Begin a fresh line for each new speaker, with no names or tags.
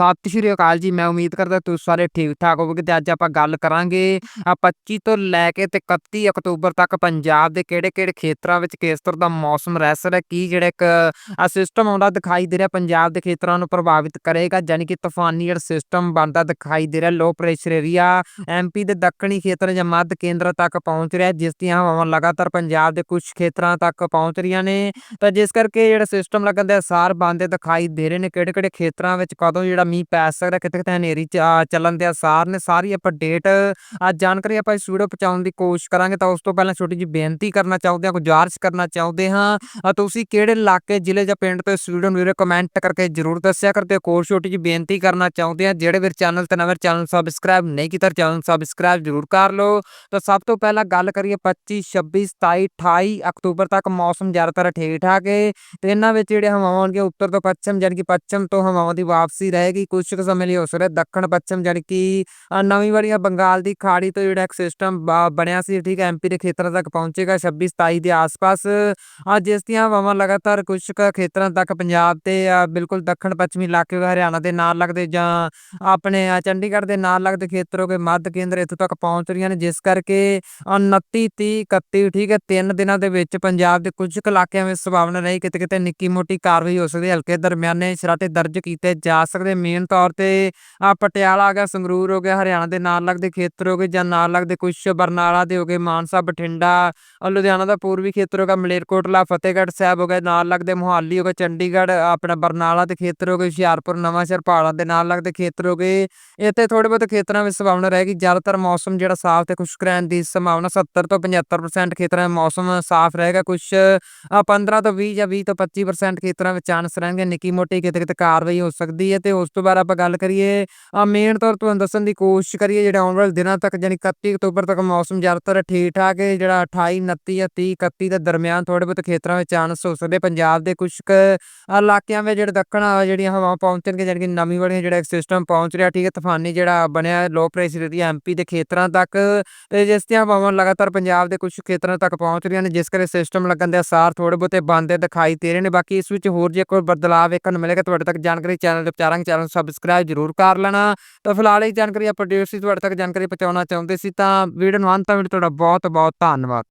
ਸਤਿ ਸ਼੍ਰੀ ਅਕਾਲ ਜੀ, ਮੈਂ ਉਮੀਦ ਕਰਦਾ ਤੁਸੀਂ ਸਾਰੇ ਠੀਕ ਠਾਕ ਹੋਵੋਗੇ ਤੇ ਅੱਜ ਆਪਾਂ ਗੱਲ ਕਰਾਂਗੇ ਆ 25 ਤੋਂ ਲੈ ਕੇ ਤੇ 31 ਅਕਤੂਬਰ ਤੱਕ ਪੰਜਾਬ ਦੇ ਕਿਹੜੇ-ਕਿਹੜੇ ਖੇਤਰਾਂ ਵਿੱਚ ਕਿਸ ਤਰ੍ਹਾਂ ਦਾ ਮੌਸਮ ਰਹਿ ਸਕਦਾ, ਕੀ ਜਿਹੜਾ ਇੱਕ ਸਿਸਟਮ ਆਉਂਦਾ ਦਿਖਾਈ ਦੇ ਰਿਹਾ ਪੰਜਾਬ ਦੇ ਖੇਤਰਾਂ ਨੂੰ ਪ੍ਰਭਾਵਿਤ ਕਰੇਗਾ ਯਾਨੀ ਕਿ ਤੂਫਾਨੀ ਜਿਹੜਾ ਸਿਸਟਮ ਬਣਦਾ ਦਿਖਾਈ ਦੇ ਰਿਹਾ ਲੋ ਪ੍ਰੈਸ਼ਰ ਏਰੀਆ ਐਮਪੀ ਦੇ ਦੱਖਣੀ ਖੇਤਰ ਜਾਂ ਮੱਧ ਕੇਂਦਰ ਤੱਕ ਪਹੁੰਚ ਰਿਹਾ, ਜਿਸ ਦੀਆਂ ਹਵਾਵਾਂ ਲਗਾਤਾਰ ਪੰਜਾਬ ਦੇ ਕੁਝ ਖੇਤਰਾਂ ਤੱਕ ਪਹੁੰਚ ਰਹੀਆਂ ਨੇ। ਤਾਂ ਜਿਸ ਕਰਕੇ ਜਿਹੜਾ ਸਿਸਟਮ ਲੱਗਣ ਦੇ ਅਸਾਰ ਬਣਦੇ ਦਿਖਾਈ ਦੇ ਰਹੇ ਨੇ, ਕਿਹੜੇ-ਕਿਹੜੇ ਖੇਤਰਾਂ ਵਿੱਚ ਕਦੋਂ ਜਿਹੜਾ ਮੀਂਹ ਪੈ ਸਕਦਾ, ਕਿਤੇ ਕਿਤੇ ਹਨੇਰੀ ਚੱਲਣ ਦੇ ਅਸਾਰ ਨੇ, ਸਾਰੀ ਆਪਾਂ ਡੇਟ ਜਾਣਕਾਰੀ ਆਪਾਂ ਇਸ ਵੀਡੀਓ ਪਹੁੰਚਾਉਣ ਦੀ ਕੋਸ਼ਿਸ਼ ਕਰਾਂਗੇ, ਤਾਂ ਉਸ ਤੋਂ ਪਹਿਲਾਂ ਛੋਟੀ ਜਿਹੀ ਬੇਨਤੀ ਕਰਨਾ ਚਾਹੁੰਦੇ ਹਾਂ, ਗੁਜ਼ਾਰਿਸ਼ ਕਰਨਾ ਚਾਹੁੰਦੇ ਹਾਂ ਤੁਸੀਂ ਕਿਹੜੇ ਇਲਾਕੇ, ਜ਼ਿਲ੍ਹੇ ਜਾਂ ਪਿੰਡ ਤੋਂ ਇਸ ਵੀਡੀਓ ਨੂੰ ਕਮੈਂਟ ਕਰਕੇ ਜਰੂਰ ਦੱਸਿਆ ਕਰਦੇ ਹੋ ਕੋਲ ਛੋਟੀ ਜਿਹੀ ਬੇਨਤੀ ਕਰਨਾ ਚਾਹੁੰਦੇ ਹਾਂ, ਜਿਹੜੇ ਵੀਰ ਚੈਨਲ ਤੇ ਨਵੇਂ ਚੈਨਲ ਸਬਸਕ੍ਰਾਈਬ ਨਹੀਂ ਕੀਤਾ ਚੈਨਲ ਸਬਸਕ੍ਰਾਈਬ ਜਰੂਰ ਕਰ ਲਓ, ਤਾਂ ਸਭ ਤੋਂ ਪਹਿਲਾਂ ਗੱਲ ਕਰੀਏ 25 26 27 28 ਅਕਤੂਬਰ ਤੱਕ ਮੌਸਮ ਜ਼ਿਆਦਾਤਰ ਠੀਕ ਠਾਕ ਹੈ ਤੇ ਇਹਨਾਂ ਵਿੱਚ ਜਿਹੜੇ ਹਵਾਵਾਂ ਹੋਣਗੀਆਂ ਉੱਤਰ ਤੋਂ ਪੱਛਮ ਯਾਨੀ ਕਿ ਪੱਛਮ ਤੋਂ ਹਵਾਵਾਂ ਦੀ ਵਾਪਸੀ ਰਹੇਗੀ ਕੁਝ ਕੁ ਸਮੇਂ ਲਈ ਹੋ ਸਕਦਾ, ਦੱਖਣ, ਪੱਛਮ ਯਾਨੀ ਕਿ ਨਵੀਂ ਵਾਲੀਆਂ ਬੰਗਾਲ ਦੀ ਖਾੜੀ ਤੋਂ ਜਿਹੜਾ ਇੱਕ ਸਿਸਟਮ ਬਣਿਆ ਸੀ, ਠੀਕ ਐਮਪੀ ਦੇ ਖੇਤਰਾਂ ਤੱਕ ਪਹੁੰਚੇਗਾ 26 27 ਦੇ ਆਸ-ਪਾਸ। ਆ ਜਿਸ ਦੀਆਂ ਹਵਾਵਾਂ ਲਗਾਤਾਰ ਕੁਝ ਕੁ ਖੇਤਰਾਂ ਤੱਕ ਪੰਜਾਬ ਤੇ ਬਿਲਕੁਲ ਦੱਖਣ, ਪੱਛਮੀ ਇਲਾਕੇ ਹਰਿਆਣਾ ਦੇ ਨਾਲ ਲੱਗਦੇ ਜਾਂ ਆਪਣੇ ਚੰਡੀਗੜ੍ਹ ਦੇ ਨਾਲ ਲੱਗਦੇ ਖੇਤਰ ਹੋ ਗਏ ਮੱਧ ਕੇਂਦਰ ਇੱਥੋਂ ਤੱਕ ਪਹੁੰਚ ਰਹੀਆਂ ਨੇ, ਜਿਸ ਕਰਕੇ 29 30 31 ਠੀਕ ਹੈ, ਤਿੰਨ ਦਿਨਾਂ ਦੇ ਵਿੱਚ ਪੰਜਾਬ ਦੇ ਕੁਝ ਕੁ ਇਲਾਕਿਆਂ ਵਿੱਚ ਸੰਭਾਵਨਾ ਰਹੀ ਕਿਤੇ ਕਿਤੇ ਨਿੱਕੀ ਮੋਟੀ ਕਾਰਵਾਈ ਹੋ ਸਕਦੀ ਹਲਕੇ ਦਰਮਿਆਨੇ ਸ਼ਰਾਟੇ ਦਰਜ ਕੀਤੇ ਜਾ ਸਕਦੇ ਮੇਨ ਤੌਰ ਤੇ ਆ ਪਟਿਆਲਾ ਆ ਗਿਆ, ਸੰਗਰੂਰ ਹੋ ਗਿਆ, ਹਰਿਆਣਾ ਦੇ ਨਾਲ ਲੱਗਦੇ ਖੇਤਰ ਹੋ ਗਏ ਜਾਂ ਨਾਲ ਲੱਗਦੇ ਕੁਛ ਬਰਨਾਲਾ ਦੇ ਹੋ ਗਏ, ਮਾਨਸਾ, ਬਠਿੰਡਾ ਲੁਧਿਆਣਾ ਦਾ ਪੂਰਬੀ ਖੇਤਰ ਹੋ ਗਿਆ, ਮਲੇਰਕੋਟਲਾ, ਫਤਿਹਗੜ੍ਹ ਸਾਹਿਬ ਹੋ ਗਿਆ ਨਾਲ ਲੱਗਦੇ ਮੁਹਾਲੀ ਹੋ ਗਿਆ ਚੰਡੀਗੜ੍ਹ, ਆਪਣਾ ਬਰਨਾਲਾ ਦੇ ਖੇਤਰ ਹੋ ਗਏ, ਹੁਸ਼ਿਆਰਪੁਰ ਨਵਾਂਸ਼ਹਿਰ ਪਹਾੜਾਂ ਦੇ ਨਾਲ ਲੱਗਦੇ ਖੇਤਰ ਹੋ ਗਏ। ਇੱਥੇ ਥੋੜੇ ਬਹੁਤ ਖੇਤਰਾਂ ਵਿੱਚ ਸੰਭਾਵਨਾ ਰਹੇਗੀ ਜ਼ਿਆਦਾਤਰ ਮੌਸਮ ਜਿਹੜਾ ਸਾਫ਼ ਤੇ ਖੁਸ਼ਕ ਰਹਿਣ ਦੀ ਸੰਭਾਵਨਾ 70 ਤੋਂ 75% ਖੇਤਰਾਂ ਵਿੱਚ ਮੌਸਮ ਸਾਫ਼ ਰਹੇਗਾ ਕੁਝ 15 ਤੋਂ 20 ਜਾਂ 20 ਤੋਂ 25% ਖੇਤਰਾਂ ਵਿੱਚ ਚਾਂਸ ਰਹਿਣਗੇ, ਨਿੱਕੀ ਮੋਟੀ ਕਿਤੇ ਕਿਤੇ ਕਾਰਵਾਈ ਹੋ ਸਕਦੀ ਹੈ ਤੇ ਉਸ ਤੋਂ ਬਾਅਦ ਆਪਾਂ ਗੱਲ ਕਰੀਏ ਮੇਨ ਤੌਰ ਤੁਹਾਨੂੰ ਦੱਸਣ ਦੀ ਕੋਸ਼ਿਸ਼ ਕਰੀਏ, ਜਿਹੜੇ ਆਉਣ ਵਾਲੇ ਦਿਨਾਂ ਤੱਕ ਯਾਨੀ 31 ਅਕਤੂਬਰ ਤੱਕ ਮੌਸਮ ਜ਼ਿਆਦਾਤਰ ਠੀਕ ਠਾਕ ਹੈ, ਜਿਹੜਾ 28 29 ਜਾਂ 30 31 ਦੇ ਦਰਮਿਆਨ ਥੋੜੇ ਬਹੁਤ ਖੇਤਰਾਂ ਵਿੱਚ ਚਾਂਸ ਹੋ ਸਕਦੇ, ਪੰਜਾਬ ਦੇ ਕੁਝ ਕੁ ਇਲਾਕਿਆਂ ਵਿੱਚ ਜਿਹੜੇ ਦੱਖਣ ਜਿਹੜੀਆਂ ਹਵਾਵਾਂ ਪਹੁੰਚਣਗੇ ਜਾਣੀ ਕਿ ਨਵੀਂ ਵਾਲੀਆਂ ਜਿਹੜਾ ਸਿਸਟਮ ਪਹੁੰਚ ਰਿਹਾ, ਠੀਕ ਹੈ, ਤੂਫਾਨੀ ਜਿਹੜਾ ਬਣਿਆ ਲੋ ਪ੍ਰੈਸ਼ਰ ਏਰੀਆ ਐਮਪੀ ਦੇ ਖੇਤਰਾਂ ਤੱਕ, ਤੇ ਜਿਸ ਦੀਆਂ ਹਵਾਵਾਂ ਲਗਾਤਾਰ ਪੰਜਾਬ ਦੇ ਕੁਝ ਖੇਤਰਾਂ ਤੱਕ ਪਹੁੰਚ ਰਹੀਆਂ ਨੇ, ਜਿਸ ਕਰਕੇ ਸਿਸਟਮ ਲੱਗਣ ਦੇ ਅਸਾਰ ਥੋੜੇ ਬਹੁਤੇ ਬੰਦੇ ਦਿਖਾਈ ਦੇ ਰਹੇ ਨੇ, ਬਾਕੀ ਇਸ ਵਿੱਚ ਹੋਰ ਜੇ ਕੋਈ ਬਦਲਾਅ ਵੇਖਣ ਨੂੰ ਮਿਲੇਗਾ, ਤੁਹਾਡੇ ਤੱਕ ਜਾਣਕਾਰੀ ਚੈਨਲ ਤੇ ਪਹੁੰਚਾਰਾਂਗੇ ਚੈਨਲ ਸਬਸਕ੍ਰਾਈਬ ਜਰੂਰ ਕਰ ਲੈਣਾ। ਤਾਂ ਫਿਲਹਾਲ ਇਹ ਜਾਣਕਾਰੀ ਆਪਾਂ ਡੇਟ ਸੀ ਤੁਹਾਡੇ ਤੱਕ ਜਾਣਕਾਰੀ ਪਹੁੰਚਾਉਣਾ ਚਾਹੁੰਦੇ ਸੀ ਤਾਂ ਵੀਡੀਓ ਨੂੰ ਅੰਤ ਤੱਕ ਤੁਹਾਡਾ ਬਹੁਤ ਬਹੁਤ ਧੰਨਵਾਦ।